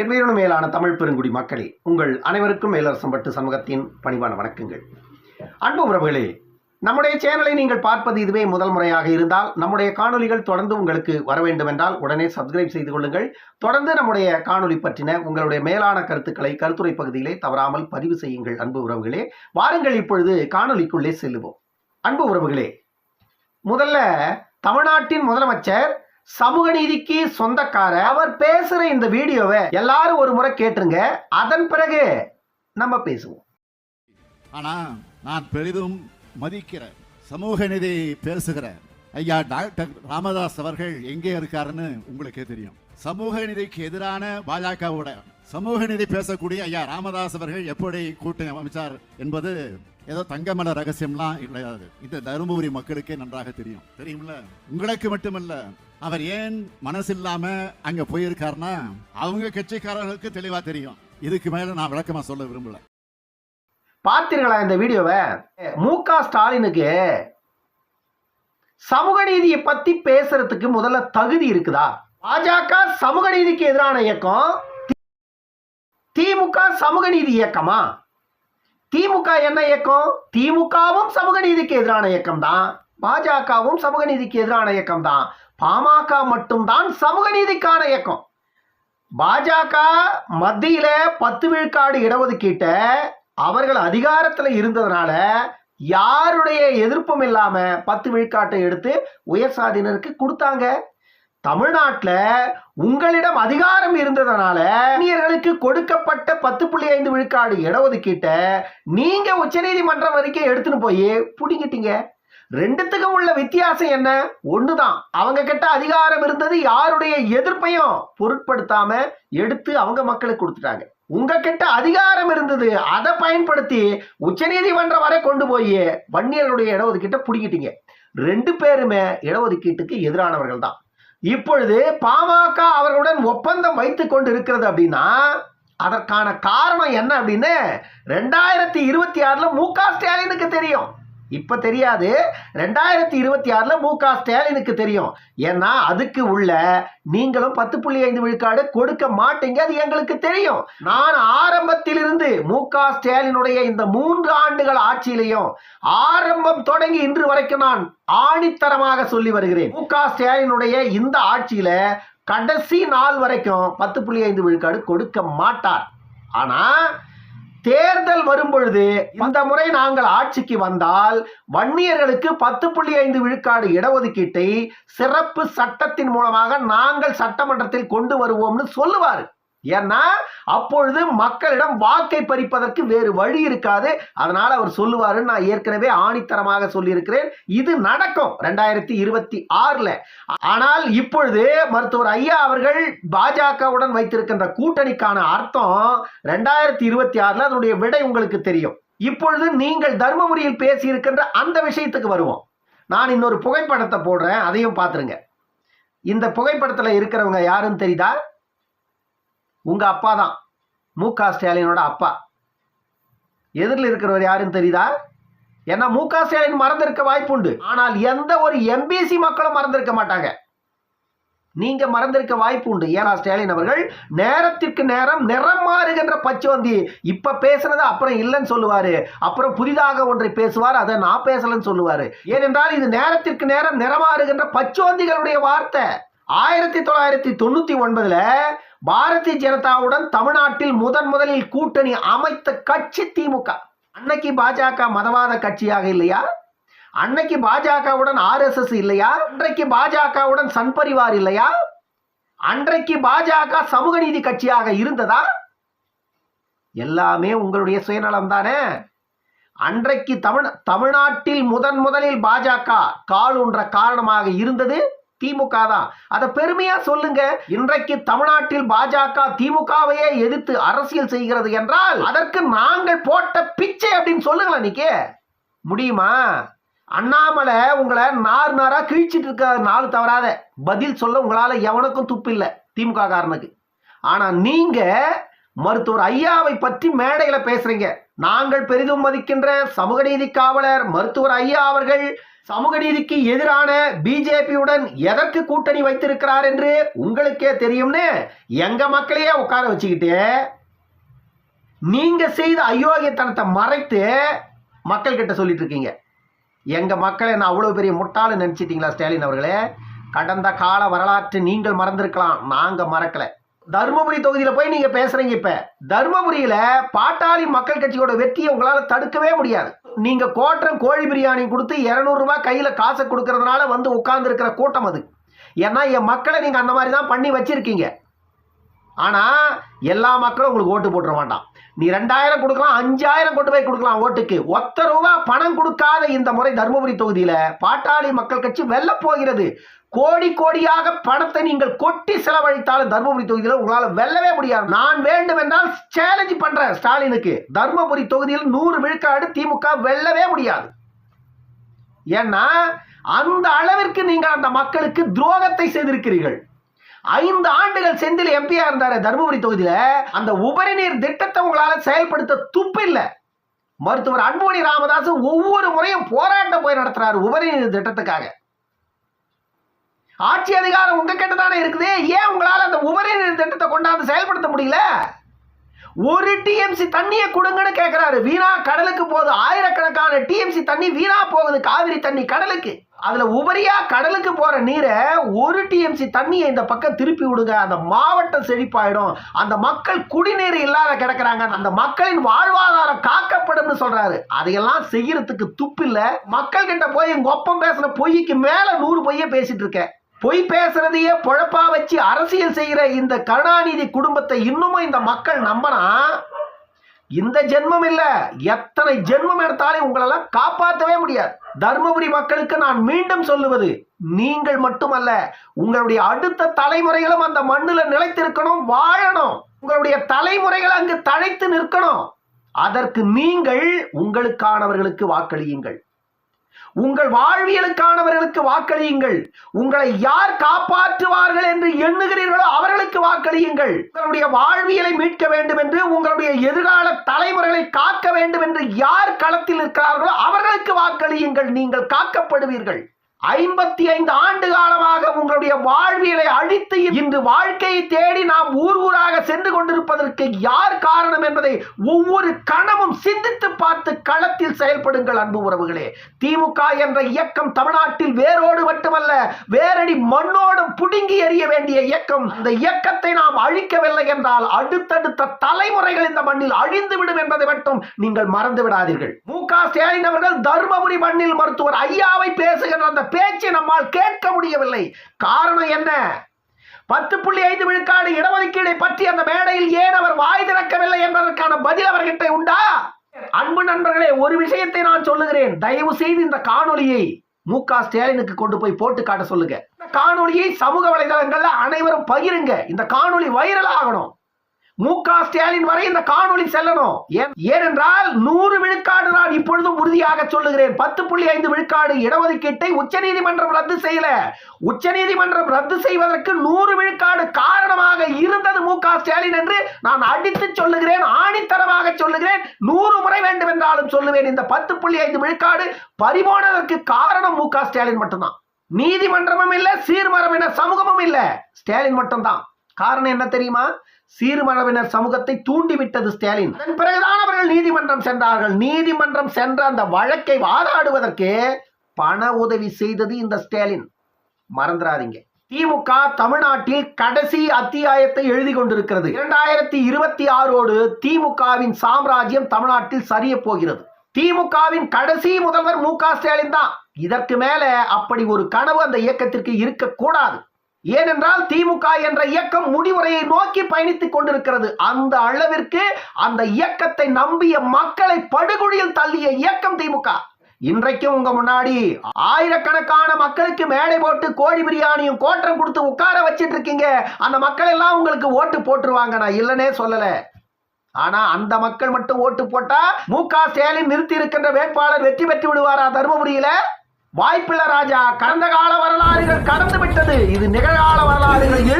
என் உயிரினும் மேலான தமிழ் பெருங்குடி மக்களே உங்கள் அனைவருக்கும் மேலரசம்பட்டு சமூகத்தின் பணிவான வணக்கங்கள். அன்பு உறவுகளே நம்முடைய சேனலை நீங்கள் பார்ப்பது இதுவே முதல் முறையாக இருந்தால் நம்முடைய காணொளிகள் தொடர்ந்து உங்களுக்கு வர வேண்டும் என்றால் உடனே சப்ஸ்கிரைப் செய்து கொள்ளுங்கள். தொடர்ந்து நம்முடைய காணொளி பற்றின உங்களுடைய மேலான கருத்துக்களை கருத்துரை பகுதியிலே தவறாமல் பதிவு செய்யுங்கள் அன்பு உறவுகளே. வாருங்கள் இப்பொழுது காணொலிக்குள்ளே செல்லுவோம். அன்பு உறவுகளே முதல்ல தமிழ்நாட்டின் முதலமைச்சர் சமூக நீதிக்கு சொந்தக்கார அவர் பேசுற இந்த வீடியோவை எல்லாரும் ஒரு முறை கேட்டுருங்க. அதன் பிறகு நம்ம பேசுவோம். ஆனா நான் பெரிதும் மதிக்கிற சமூக நீதி பேசுகிற ஐயா டாக்டர் ராமதாஸ் அவர்கள் எங்கே இருக்காருன்னு உங்களுக்கே தெரியும். சமூக நீதிக்கு எதிரான பாஜகவோட சமூக நீதி பேசக்கூடிய ஐயா ராமதாஸ் அவர்கள் எப்படி கூட்டணி அமைச்சார் என்பது ஏதோ தங்கமல ரகசியம்லாம் கிடையாது இந்த தருமபுரி மக்களுக்கே நன்றாக தெரியும். தெரியும்ல? உங்களுக்கு மட்டுமல்ல அவர் ஏன் மனசு இல்லாம அங்க போயிருக்காருன்னா அவங்க கட்சிக்காரர்களுக்கு தெளிவா தெரியும். இதுக்கு மேல நான் விளக்கமா சொல்ல விரும்பல. பார்த்தீர்களா இந்த வீடியோவை? மு க ஸ்டாலினுக்கு சமூக நீதியை பத்தி பேசுறதுக்கு முதல்ல தகுதி இருக்குதா? பாஜக சமூக நீதிக்கு எதிரான இயக்கம் திமுக சமூக நீதி இயக்கமா? திமுக என்ன இயக்கம்? திமுகவும் சமூக நீதிக்கு எதிரான இயக்கம் தான் பாஜகவும் சமூக நீதிக்கு எதிரான இயக்கம் தான் பாமக மட்டும்தான் சமூக நீதிக்கான இயக்கம். பாஜக மத்தியில பத்து விழுக்காடு இடஒதுக்கீட்ட அவர்கள் அதிகாரத்தில் இருந்ததுனால யாருடைய எதிர்ப்பும் இல்லாம பத்து விழுக்காட்டை எடுத்து உயர் சாதியினருக்கு கொடுத்தாங்க. தமிழ்நாட்டில் உங்களிடம் அதிகாரம் இருந்ததுனால இந்தியர்களுக்கு கொடுக்கப்பட்ட பத்து புள்ளி ஐந்து விழுக்காடு இடஒதுக்கீட்டை நீங்க உச்சநீதிமன்றம் வரைக்கும் எடுத்துன்னு போய் பிடிங்கிட்டீங்க. ரெண்டுத்துக்கும் உள்ள வித்தியாசம் என்ன? ஒண்ணுதான். அவங்க கிட்ட அதிகாரம் இருந்தது யாருடைய எதிர்ப்பையும் பொருட்படுத்தாம எடுத்து அவங்க மக்களுக்கு கொடுத்துட்டாங்க. உங்ககிட்ட அதிகாரம் இருந்தது அதை பயன்படுத்தி உச்சநீதிமன்றம் வரை கொண்டு போய் வன்னியர்களுடைய இடஒதுக்கீட்டை பிடிக்கிட்டீங்க ரெண்டு பேருமே இடஒதுக்கீட்டுக்கு எதிரானவர்கள் தான். இப்பொழுது பாமக அவர்களுடன் ஒப்பந்தம் வைத்துக் கொண்டு இருக்கிறது அப்படின்னா அதற்கான காரணம் என்ன அப்படின்னு ரெண்டாயிரத்தி இருபத்தி ஆறுல மு க ஸ்டாலினுக்கு தெரியும். இப்போ தெரியாது. ரெண்டாயிரத்தி இருபத்தி ஆறில் மு க ஸ்டாலினுக்கு தெரியும். ஏன்னா அதுக்கு உள்ள நீங்களும் பத்து புள்ளி ஐந்து விழுக்காடு கொடுக்க மாட்டீங்க அது எங்களுக்கு தெரியும். நான் ஆரம்பத்திலிருந்து மு க ஸ்டாலினுடைய இந்த மூன்று ஆண்டுகள் ஆட்சியிலையும் ஆரம்பம் தொடங்கி இன்று வரைக்கும் நான் ஆணித்தரமாக சொல்லி வருகிறேன். மு க ஸ்டாலினுடைய இந்த ஆட்சியில கடைசி நாள் வரைக்கும் பத்து புள்ளி ஐந்து விழுக்காடு கொடுக்க மாட்டார். ஆனால் தேர்தல் வரும்பொழுது இந்த முறை நாங்கள் ஆட்சிக்கு வந்தால் வன்னியர்களுக்கு பத்து புள்ளி ஐந்து விழுக்காடு இடஒதுக்கீட்டை சிறப்பு சட்டத்தின் மூலமாக நாங்கள் சட்டமன்றத்தில் கொண்டு வருவோம்னு சொல்லுவார். ஏன்னா அப்பொழுது மக்களிடம் வாக்கை பறிப்பதற்கு வேறு வழி இருக்காது. அதனால அவர் சொல்லுவாருன்னு நான் ஏற்கனவே ஆணித்தரமாக சொல்லியிருக்கிறேன். இது நடக்கும். ரெண்டாயிரத்தி இருபத்தி ஆறுல. ஆனால் இப்பொழுது மருத்துவர் ஐயா அவர்கள் பாஜகவுடன் வைத்திருக்கின்ற கூட்டணிக்கான அர்த்தம் ரெண்டாயிரத்தி இருபத்தி ஆறுல அதனுடைய விடை உங்களுக்கு தெரியும். இப்பொழுது நீங்கள் தர்மபுரியில் பேசி இருக்கின்ற அந்த விஷயத்துக்கு வருவோம். நான் இன்னொரு புகைப்படத்தை போடுறேன் அதையும் பார்த்துருங்க. இந்த புகைப்படத்தில் இருக்கிறவங்க யாருன்னு தெரியுதா? உங்கள் அப்பா தான். மு க ஸ்டாலினோட அப்பா. எதிரில் இருக்கிறவர் யாருன்னு தெரியுதா? ஏன்னா மு க ஸ்டாலின் மறந்திருக்க வாய்ப்புண்டு ஆனால் எந்த ஒரு எம்பிசி மக்களும் மறந்திருக்க மாட்டாங்க. நீங்க மறந்திருக்க வாய்ப்பு உண்டு. ஏனா ஸ்டாலின் அவர்கள் நேரத்திற்கு நேரம் நிறம் மாறுகின்ற பச்சோந்தி இப்ப பேசுனது அப்புறம் இல்லைன்னு சொல்லுவாரு. அப்புறம் புதிதாக ஒன்றை பேசுவார் அதை நான் பேசலன்னு சொல்லுவாரு. ஏனென்றால் இது நேரத்திற்கு நேரம் நிறமாறுகின்ற பச்சோந்திகளுடைய வார்த்தை. ஆயிரத்தி தொள்ளாயிரத்தி தொண்ணூத்தி ஒன்பதுல பாரதிய ஜனதாவுடன் தமிழ்நாட்டில் முதன் முதலில் கூட்டணி அமைத்த கட்சி திமுக. அன்னைக்கு பாஜக மதவாத கட்சியாக இல்லையா? அன்னைக்கு பாஜகவுடன் ஆர்எஸ்எஸ் இல்லையா? அன்றைக்கு பாஜகவுடன் சன்பரிவார் இல்லையா? அன்றைக்கு பாஜக சமூக நீதி கட்சியாக இருந்ததா? எல்லாமே உங்களுடைய சுயநலம் தானே அன்றைக்கு தமிழ் தமிழ்நாட்டில் முதன் முதலில் பாஜக காலுன்ற காரணமாக இருந்தது. திமுக தான் அதை பெருமையா சொல்லுங்க. இன்றைக்கு தமிழ்நாட்டில் பாஜக திமுகவையே எதிர்த்து அரசியல் செய்கிறது என்றால் அதற்கு நாங்கள் போட்ட பிச்சை அப்படின்னு சொல்லுங்களேன் நீக்கே முடியுமா? அண்ணாமலை உங்களை நார் நாரா கிழிச்சிட்டு இருக்க நாள் தவறாத. பதில் சொல்ல உங்களால எவனுக்கும் துப்பு இல்லை திமுக காரனுக்கு. ஆனா நீங்க மருத்துவர் ஐயாவை பற்றி மேடையில பேசுறீங்க. நாங்கள் பெரிதும் மதிக்கின்ற சமூக நீதி காவலர் மருத்துவர் ஐயா அவர்கள் சமூக நீதிக்கு எதிரான பிஜேபியுடன் எதற்கு கூட்டணி வைத்திருக்கிறார் என்று உங்களுக்கே தெரியும்னு எங்க மக்களையே உட்கார வச்சுக்கிட்டு நீங்க செய்த அயோக்கியத்தனத்தை மறைத்து மக்கள் கிட்ட சொல்லிட்டு இருக்கீங்க. எங்க மக்களை நான் அவ்வளவு பெரிய முட்டாளு நினைச்சிட்டீங்களா ஸ்டாலின் அவர்களே? கடந்த கால வரலாற்று நீங்கள் மறந்திருக்கலாம். நாங்க மறக்கலை. தருமபுரி தொகுதியில் போய் நீங்கள் பேசுகிறீங்க இப்போ. தருமபுரியில் பாட்டாளி மக்கள் கட்சியோட வெற்றியை உங்களால் தடுக்கவே முடியாது. நீங்கள் கோட்டம் கோழி பிரியாணி கொடுத்து இரநூறுபா கையில் காசை கொடுக்கறதுனால வந்து உட்கார்ந்துருக்கிற கூட்டம் அது. ஏன்னா என் மக்களை நீங்கள் அந்த மாதிரி தான் பண்ணி வச்சுருக்கீங்க. ஆனால் எல்லா மக்களும் உங்களுக்கு ஓட்டு போட்டுற மாட்டான். நீ ரெண்டாயிரம் கொடுக்கலாம் அஞ்சாயிரம் கொண்டு போய் கொடுக்கலாம் ஓட்டுக்கு. ஒத்த ரூபா பணம் கொடுக்காத இந்த முறை தருமபுரி தொகுதியில பாட்டாளி மக்கள் கட்சி வெல்ல போகிறது. கோடி கோடியாக பணத்தை நீங்கள் கொட்டி செலவழித்தாலும் தருமபுரி தொகுதியில் உங்களால் வெல்லவே முடியாது. நான் வேண்டும் என்றால் சேலஞ்சு பண்றேன் ஸ்டாலினுக்கு. தருமபுரி தொகுதியில் நூறு விழுக்காடு திமுக வெல்லவே முடியாது. ஏன்னா அந்த அளவிற்கு நீங்கள் அந்த மக்களுக்கு துரோகத்தை செய்திருக்கிறீர்கள். ஐந்து ஆண்டுகள் செந்தில் எம்பியா இருந்தார் தருமபுரி தொகுதியில. அந்த உபரி நீர் திட்டத்தை உங்களால செயல்படுத்த துப்பு இல்லை. மருத்துவர் அன்புமணி ராமதாஸ் ஒவ்வொரு முறையும் போராட்டம் போய் நடத்துறாரு உபரி நீர் திட்டத்துக்காக. ஆட்சி அதிகாரம் உங்க கிட்ட தானே இருக்குது? ஏன் உங்களால் அந்த உபரி நீர் திட்டத்தை கொண்டாந்து செயல்படுத்த முடியல? ஒரு டிஎம்சி தண்ணியை கொடுங்கன்னு கேட்கிறாரு வீணா கடலுக்கு போகுது. ஆயிரக்கணக்கான டிஎம்சி தண்ணி வீணா போகுது. காவிரி தண்ணி கடலுக்கு. அதில் உபரியாக கடலுக்கு போகிற நீரை ஒரு டிஎம்சி தண்ணியை இந்த பக்கம் திருப்பி விடுங்க. அந்த மாவட்டம் செழிப்பாயிடும். அந்த மக்கள் குடிநீர் இல்லாத கிடக்கிறாங்க. அந்த மக்களின் வாழ்வாதாரம் காக்கப்படும்னு சொல்கிறாரு அதையெல்லாம் செய்கிறதுக்கு துப்பில்லை மக்கள்கிட்ட போய் எங்கள் ஒப்பம் பேசுகிற பொய்க்கு மேலே நூறு பொய்யை பேசிகிட்டு இருக்கேன். பொய் பேசுறதையே பொழப்பா வச்சு அரசியல் செய்கிற இந்த கருணாநிதி குடும்பத்தை இன்னமும் இந்த மக்கள் நம்பினா இந்த ஜென்மம் இல்ல. எத்தனை ஜென்மம் எடுத்தாலும் உங்களெல்லாம் காப்பாற்றவே முடியாது. தர்மபுரி மக்களுக்கு நான் மீண்டும் சொல்லுவது நீங்கள் மட்டுமல்ல உங்களுடைய அடுத்த தலைமுறைகளும் அந்த மண்ணில் நிலைத்திருக்கணும் வாழணும். உங்களுடைய தலைமுறைகள் அங்கு தழைத்து நிற்கணும். அதற்கு நீங்கள் உங்களுக்கானவர்களுக்கு வாக்களியுங்கள். உங்கள் வாழ்வியலுக்கானவர்களுக்கு வாக்களியுங்கள். உங்களை யார் காப்பாற்றுவார்கள் என்று எண்ணுகிறீர்களோ அவர்களுக்கு வாக்களியுங்கள். உங்களுடைய வாழ்வியலை மீட்க வேண்டும் என்று உங்களுடைய எதிர்கால தலைமுறைகளை காக்க வேண்டும் என்று யார் களத்தில் இருக்கிறார்களோ அவர்களுக்கு வாக்களியுங்கள். நீங்கள் காக்கப்படுவீர்கள். ஐம்பத்தி ஐந்து ஆண்டு காலமாக உங்களுடைய வாழ்வியலை அழித்து இன்று வாழ்க்கையை தேடி நாம் ஊர் ஊராக சென்று கொண்டிருப்பதற்கு யார் காரணம் என்பதை ஒவ்வொரு கணமும் சிந்தித்து பார்த்து களத்தில் செயல்படுங்கள் அன்பு உறவுகளே. திமுக என்ற இயக்கம் தமிழ்நாட்டில் வேரோடு மட்டுமல்ல வேரடி மண்ணோடும் புடுங்கி எறிய வேண்டிய இயக்கம். இந்த இயக்கத்தை நாம் அழிக்கவில்லை என்றால் அடுத்தடுத்த தலைமுறைகள் இந்த மண்ணில் அழிந்து விடும் என்பதை மட்டும் நீங்கள் மறந்து விடாதீர்கள். மு க ஸ்டாலின் அவர்கள் தருமபுரி மண்ணில் மருத்துவர் ஐயாவை பேச என்ற அந்த பேச்சை நம்மால் கேட்க முடியவில்லை. காரணம் என்ன? பத்து புள்ளி ஐந்து விழுக்காடு இடஒதுக்கீடை பற்றி அந்த மேடையில் ஏன் அவர் வாய் திறக்கவில்லை என்பதற்கான பதில் அவர்கிட்ட உண்டா? அன்பு நண்பர்களே ஒரு விஷயத்தை நான் சொல்லுகிறேன். தயவு செய்து இந்த காணொலியை மு க ஸ்டாலினுக்கு கொண்டு போய் போட்டு காட்ட சொல்லுங்க. இந்த காணொலியை சமூக வலைதளங்கள்ல அனைவரும் பகிருங்க. இந்த காணொலி வைரல் ஆகணும். மு க ஸ்டாலின் வரை இந்த காணொளி செல்லணும். ஏன் ஏனென்றால் நூறு விழுக்காடு நான் இப்பொழுதும் உறுதியாக சொல்லுகிறேன். பத்து புள்ளி ஐந்து விழுக்காடு இடஒதுக்கீட்டை உச்சநீதிமன்றம் ரத்து செய்யல. உச்சநீதிமன்றம் ரத்து செய்வதற்கு நூறு விழுக்காடு காரணமாக இருந்தது மு க ஸ்டாலின் என்று நான் அடித்து சொல்லுகிறேன் ஆணித்தரமாக சொல்லுகிறேன். நூறு முறை வேண்டும் என்றாலும் சொல்லுவேன். இந்த பத்து புள்ளி ஐந்து விழுக்காடு பறிபோனதற்கு காரணம் மு க ஸ்டாலின் மட்டும்தான். நீதிமன்றமும் இல்லை சீர்மரம் என சமூகமும் இல்லை. ஸ்டாலின் மட்டும்தான். காரணம் என்ன தெரியுமா? சீர்மரபினர் சமூகத்தை தூண்டிவிட்டது ஸ்டாலின். அதன் பிறகுதான் அவர்கள் நீதிமன்றம் சென்றார்கள். நீதிமன்றம் சென்ற அந்த வழக்கை வாதாடுவதற்கு பண உதவி செய்தது இந்த ஸ்டாலின். மறந்துடாதீங்க திமுக தமிழ்நாட்டில் கடைசி அத்தியாயத்தை எழுதி கொண்டிருக்கிறது. இரண்டாயிரத்தி இருபத்தி ஆறோடு திமுகவின் சாம்ராஜ்யம் தமிழ்நாட்டில் சரிய போகிறது. திமுகவின் கடைசி முதல்வர் மு க ஸ்டாலின் தான். இதற்கு மேல அப்படி ஒரு கனவு அந்த இயக்கத்திற்கு இருக்கக்கூடாது. ஏனென்றால் திமுக என்ற இயக்கம் முடிவுரையை நோக்கி பயணித்துக் கொண்டிருக்கிறது. அந்த அளவிற்கு அந்த இயக்கத்தை நம்பிய மக்களை படுகொழியில் தள்ளிய இயக்கம் திமுக. இன்றைக்கும் உங்க முன்னாடி ஆயிரக்கணக்கான மக்களுக்கு மேடை போட்டு கோழி பிரியாணியும் கோட்டம் கொடுத்து உட்கார வச்சிட்டு இருக்கீங்க. அந்த மக்கள் எல்லாம் உங்களுக்கு ஓட்டு போட்டுருவாங்க நான் இல்லைன்னே சொல்லல. ஆனா அந்த மக்கள் மட்டும் ஓட்டு போட்டா மு க ஸ்டாலின் நிறுத்தி இருக்கின்ற வேட்பாளர் வெற்றி பெற்று விடுவாரா தருமபுரியில? வாய்ப்பில்ல ராஜா. கடந்த கால வரலாறுகள் கடந்து விட்டது. இது நிகழ்கால வரலாறுகள்.